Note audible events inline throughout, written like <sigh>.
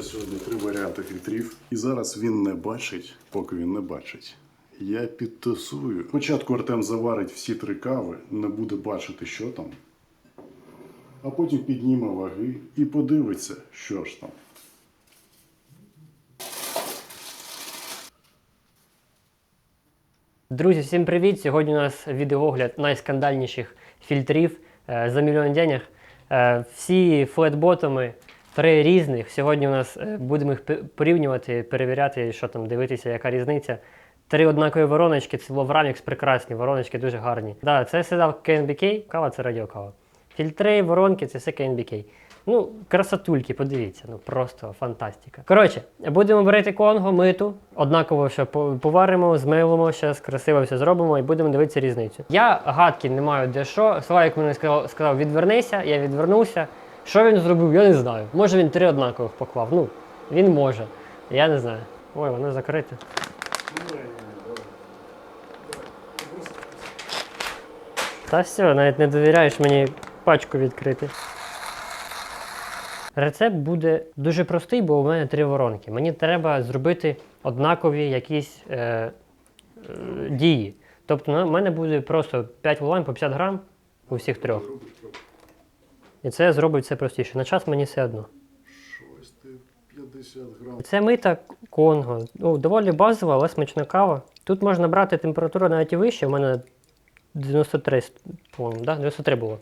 нього сьогодні три варіанти фільтрів. І зараз він не бачить, поки він не бачить. Я підтасую. Спочатку Артем заварить всі три кави, не буде бачити, що там. А потім підніме ваги і подивиться, що ж там. Друзі, всім привіт! Сьогодні у нас відеоогляд найскандальніших фільтрів е, за мільйон денег. Е, всі флетботами, три різних. Сьогодні у нас е, будемо їх порівнювати, перевіряти, що там, дивитися, яка різниця. Три однакові вороночки, це Lovramix, прекрасні, вороночки дуже гарні. Да, це сказав KNBK, кава це радіокава. Фільтри, воронки це все KNBK. Ну, красотульки, подивіться, ну просто фантастика. Коротше, будемо берете конго, миту, однаково що поваримо, змилимо, зараз красиво все зробимо і будемо дивитися різницю. Я гадки не маю де що. Славік мені сказав, сказав відвернися, я відвернувся. Що він зробив, я не знаю. Може він три однакових поклав. Ну, він може. Я не знаю. Ой, воно закрите. Та все, навіть не довіряєш мені пачку відкрити. Рецепт буде дуже простий, бо у мене три воронки. Мені треба зробити однакові якісь е, е, дії. Тобто в мене буде просто 5 волонь по 50 грам у всіх трьох. І це зробить все простіше. На час мені все одно. Щось ти 50 грам. Це мита Конго. Ну, доволі базова, але смачна кава. Тут можна брати температуру навіть і вище. У мене 93, по-моєму, да? 93 було.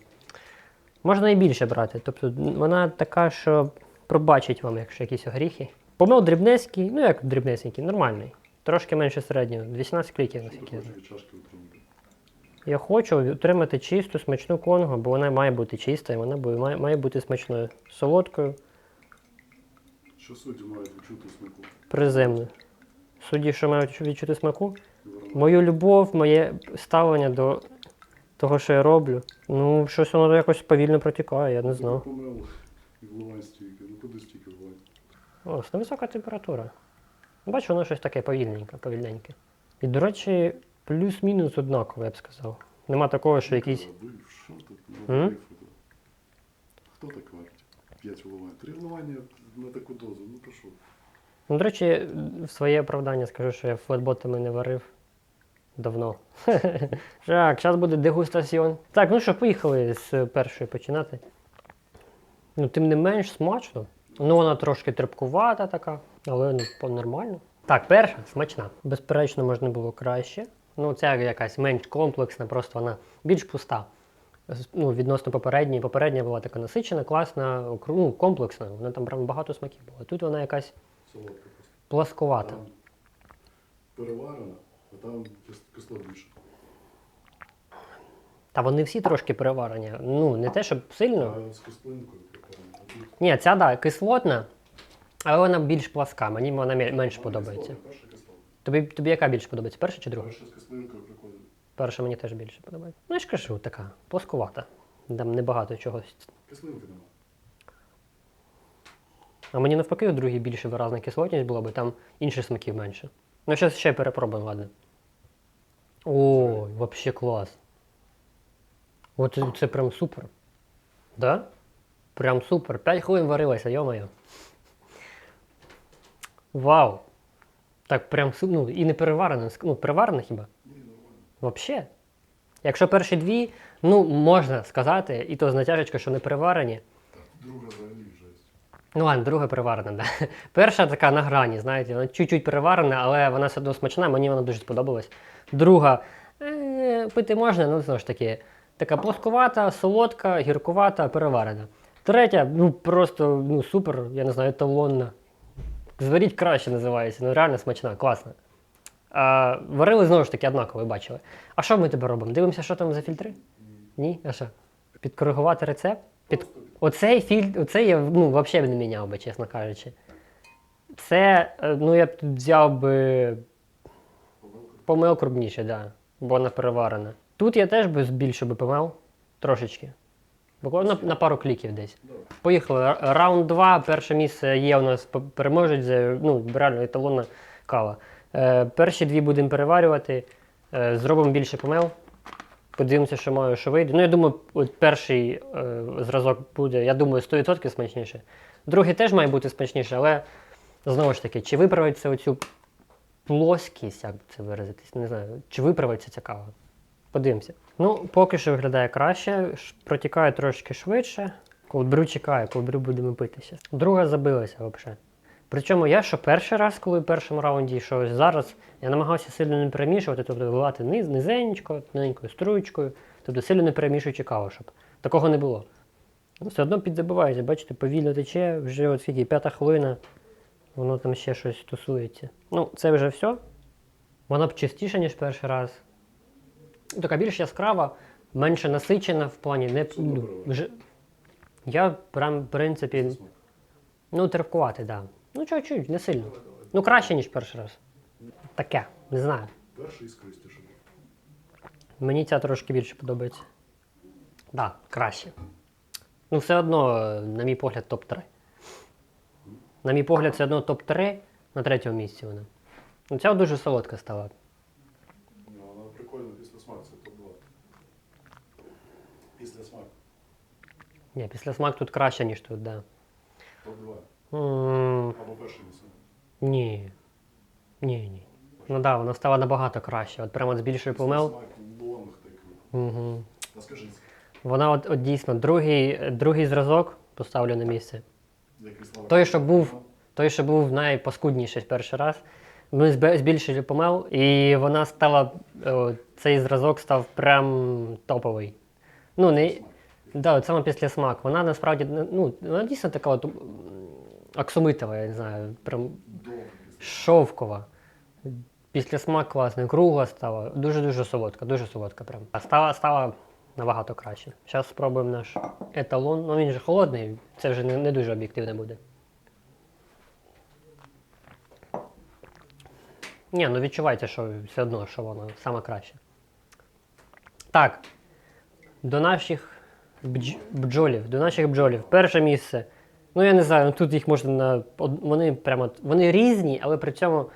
Можна і більше брати. Тобто вона така, що пробачить вам, якщо якісь огріхи. Помил дрібнецький, ну як дрібнесенький, нормальний. Трошки менше середнього. 18 кліків наскільки. Я знаю. Хочу отримати чисту, смачну конго, бо вона має бути чиста і вона має, має бути смачною. Солодкою, Що судді мають відчути смаку? приземною. Судді, що мають відчути смаку, Мою любов, моє ставлення до того, що я роблю. Ну, щось воно якось повільно протікає, я не стільки. Ну куди стільки вливай? О, це висока температура. Бачу, воно щось таке повільненьке, повільненьке. І, до речі, плюс-мінус однаково, я б сказав. Нема такого, що якийсь. Робив, що? Ну, М? Хто так варить? 5 вливань. Три вливання на таку дозу. Ну то що? Ну, до речі, в своє оправдання скажу, що я флетботами не варив давно. <laughs> Так, зараз буде дегустаціон. Так, ну що, поїхали з першої починати. Ну, тим не менш, смачно. Ну, вона трошки терпкувата така, але ну, нормально. Так, перша смачна. Безперечно, можна було краще. Ну, ця якась менш комплексна, просто вона більш пуста. Ну, відносно попередньої. Попередня була така насичена, класна, ну, комплексна. Вона там прям багато смаків було. Тут вона якась Солодка просто. Там переварена, а там кис- кислот більше. Та вони всі трошки переварені. Ну, не те, щоб сильно. А з кислинкою Ні, ця да, кислотна, але вона більш пласка. Мені вона менш подобається. кислота. Тобі, тобі яка більше подобається? Перша чи друга? Перша з кислинкою прикольно. Перша мені теж більше подобається. Ну, я ж кажу, така плоскувата. Там небагато чогось. Кислинки нема. А мені навпаки, у другій більше виразна кислотність була, бо там інших смаків менше. Ну, зараз ще перепробуємо, ладно. Ой, взагалі клас. От це- це прям супер. Да? Прям супер. 5 хвилин варилася, йо-моє. Вау! Так прям ну, і не переварена, ну, переварена хіба? Взагалі. Якщо перші дві, ну, можна сказати, і то з натяжечкою, що не переварені. Так, друга взагалі жесть. Ну ладно, друга переварена, да. <laughs> Перша така на грані, знаєте, вона чуть-чуть переварена, але вона все одно смачна, мені вона дуже сподобалась. Друга е, пити можна, ну знову ж таки, така плоскувата, солодка, гіркувата, переварена. Третя, ну просто ну, супер, я не знаю, еталонна. Зваріть краще називається, ну реально смачна, класна. А, варили знову ж таки однаково, бачили. А що ми тебе робимо? Дивимося, що там за фільтри? Ні? А що? Підкоригувати рецепт? Під... Оцей фільтр, оцей я ну, взагалі не міняв би, чесно кажучи. Це, е, ну я б тут взяв би помил крупніше, да, бо вона переварена. Тут я теж би збільшив би помил трошечки. Буквально на, пару кліків десь. Поїхали. Раунд 2. Перше місце є у нас переможець, це, ну, реально еталонна кава. Е, перші дві будемо переварювати. Е, зробимо більше помил. Подивимося, що маю, що вийде. Ну, я думаю, от перший е, зразок буде, я думаю, 100% смачніше. Другий теж має бути смачніше, але знову ж таки, чи виправиться оцю плоскість, як це виразитись, не знаю, чи виправиться ця кава. Подивимося. Ну, поки що виглядає краще, протікає трошки швидше. Колбрю чекає, колбрю будемо питися. Друга забилася взагалі. Причому я що перший раз, коли в першому раунді, що зараз я намагався сильно не перемішувати, тобто виливати низ, низенько, тоненькою струєчкою, тобто сильно не перемішуючи каву, щоб такого не було. Ну, Все одно підзабивається, бачите, повільно тече, вже от скільки, п'ята хвилина, воно там ще щось тусується. Ну, це вже все. Вона б чистіша, ніж перший раз. Така більш яскрава, менше насичена в плані не ну, вже. Я прям, в принципі, ну, терпкувати, так. Да. Ну, чуть-чуть, не сильно. Ну, краще, ніж перший раз. Таке, не знаю. Перший іскристіше. Мені ця трошки більше подобається. Так, да, краще. Ну, все одно, на мій погляд, топ-3. На мій погляд, все одно топ-3 на третьому місці вона. Ну, ця дуже солодка стала. Ну, вона прикольна після смаку, це топ-2. Після смаку. Ні, після смак тут краще, ніж тут, так. Топ-2. Да. М, Або перше місце. Ні. Ні, ні. Ну так, да, вона стала набагато краще. От прямо от з більшою помил. Смак. Угу. Розкажи, Вона от, от дійсно другий, другий зразок поставлю на місце. Той, що був, той, що був найпаскудніший перший раз. Ми збільшили помел, і вона стала. О, цей зразок став прям топовий. Ну, не. Да, от саме після смак. Вона насправді ну, вона дійсно така от м, оксамитова, я не знаю, прям шовкова. Після смак класний, кругла стала. Дуже-дуже солодка, дуже солодка прям. А стала, стала набагато краще. Зараз спробуємо наш еталон. Ну він же холодний, це вже не, не дуже об'єктивно буде. Ні, ну відчувається, що все одно, що воно саме краще. Так. До наших бдж... бджолів, до наших бджолів. Перше місце. Ну я не знаю, ну, тут їх можна на. Вони прямо. Вони різні, але при цьому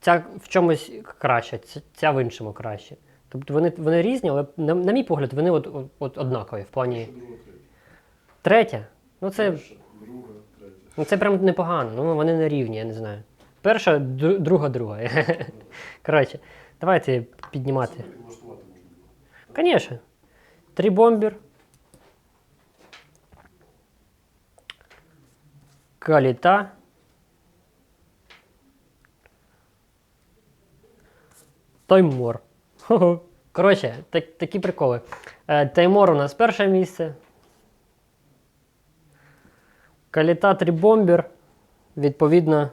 ця в чомусь краще, ця, в іншому краще. Тобто вони, вони різні, але на, на мій погляд, вони от, от, от однакові в плані. Третя. Ну це, друга, третя. ну, це прям непогано. Ну вони не рівні, я не знаю. Перша, дру- друга, друга. <laughs> Коротше, давайте піднімати. Конечно. Три бомбер. Каліта. Таймор. Коротше, так, такі приколи. Е, Таймор у нас перше місце. Каліта три бомбер. Відповідно,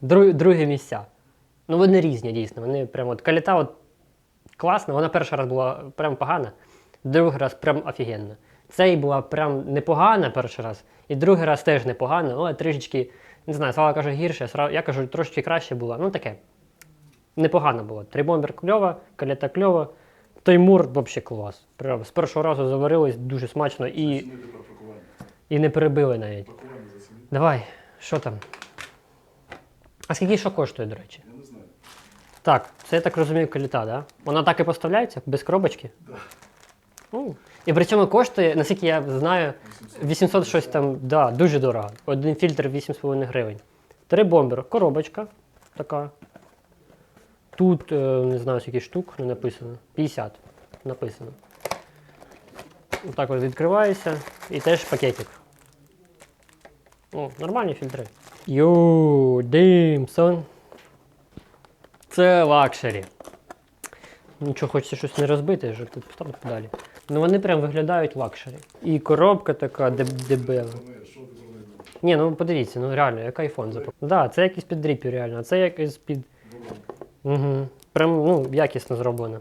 дру, друге місця. Ну, вони різні, дійсно. Вони прямо от каліта от класна. Вона перший раз була прям погана, другий раз прям офігенна. Цей була прям непогана перший раз, і другий раз теж непогана, але трішечки, не знаю, Слава каже гірше, я кажу, трошки краще була. Ну таке. Непогано було. Трибомбер кльова, калета кльова. Таймур взагалі клас. З першого разу заварились дуже смачно і, і не перебили навіть. Давай, що там? А скільки що коштує, до речі? Я не знаю. Так, це я так розумію, каліта, да? Вона так і поставляється, без коробочки? Да. І при цьому коштує, наскільки я знаю, 800. 800 щось там, да, дуже дорого. Один фільтр 8,5 гривень. Три бомбер, коробочка така. Тут, е, не знаю, скільки штук не написано. 50 написано. Так от відкривається. І теж пакетик. О, нормальні фільтри. Йоу, Димсон. Це лакшері. Нічого, хочеться щось не розбити, що тут поставити далі. Ну вони прям виглядають лакшері. І коробка така деб- дебела. Ні, ну подивіться, ну реально, як айфон запакований. Да, це якийсь під дріпі реально, а це якийсь під. Угу. Прям ну, якісно зроблено.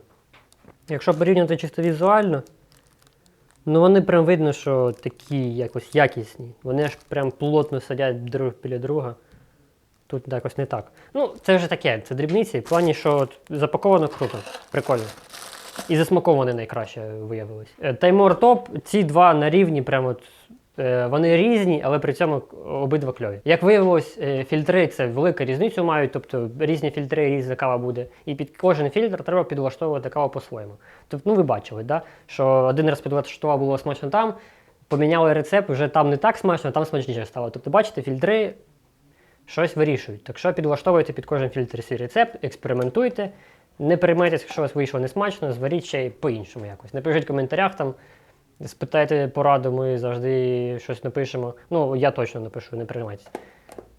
Якщо порівняти чисто візуально, ну вони прям видно, що такі якось якісні. Вони аж прям плотно сидять друг біля друга. Тут якось не так. Ну, це вже таке, це дрібниці, в плані, що от запаковано круто, прикольно. І засмаковане найкраще виявилось. Е, Таймор топ, ці два на рівні, прям от Е, Вони різні, але при цьому обидва кльові. Як виявилось, е, фільтри це велика різницю мають, тобто різні фільтри, різна кава буде. І під кожен фільтр треба підлаштовувати каву по-своєму. Тобто, ну ви бачили, да? що один раз підлаштував було смачно там, поміняли рецепт, вже там не так смачно, а там смачніше стало. Тобто, бачите, фільтри щось вирішують. Так що підлаштовуйте під кожен фільтр свій рецепт, експериментуйте. Не приймайтеся, якщо у вас вийшло несмачно, зваріть ще й по-іншому якось. Напишіть в коментарях там, спитайте пораду, ми завжди щось напишемо. Ну, я точно напишу, не приймайтеся.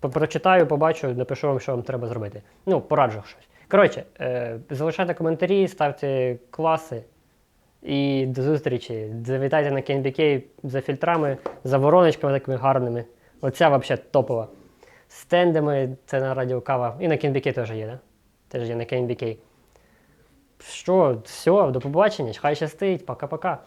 Прочитаю, побачу, напишу вам, що вам треба зробити. Ну, пораджу щось. Коротше, е, залишайте коментарі, ставте класи. І до зустрічі. Завітайте на KNBK за фільтрами, за вороночками такими гарними. Оця взагалі топова. Стендами, це на радіо кава. І на KNBK теж є, да? Теж є на KNBK. Що, все, до побачення, хай щастить, пока-пока.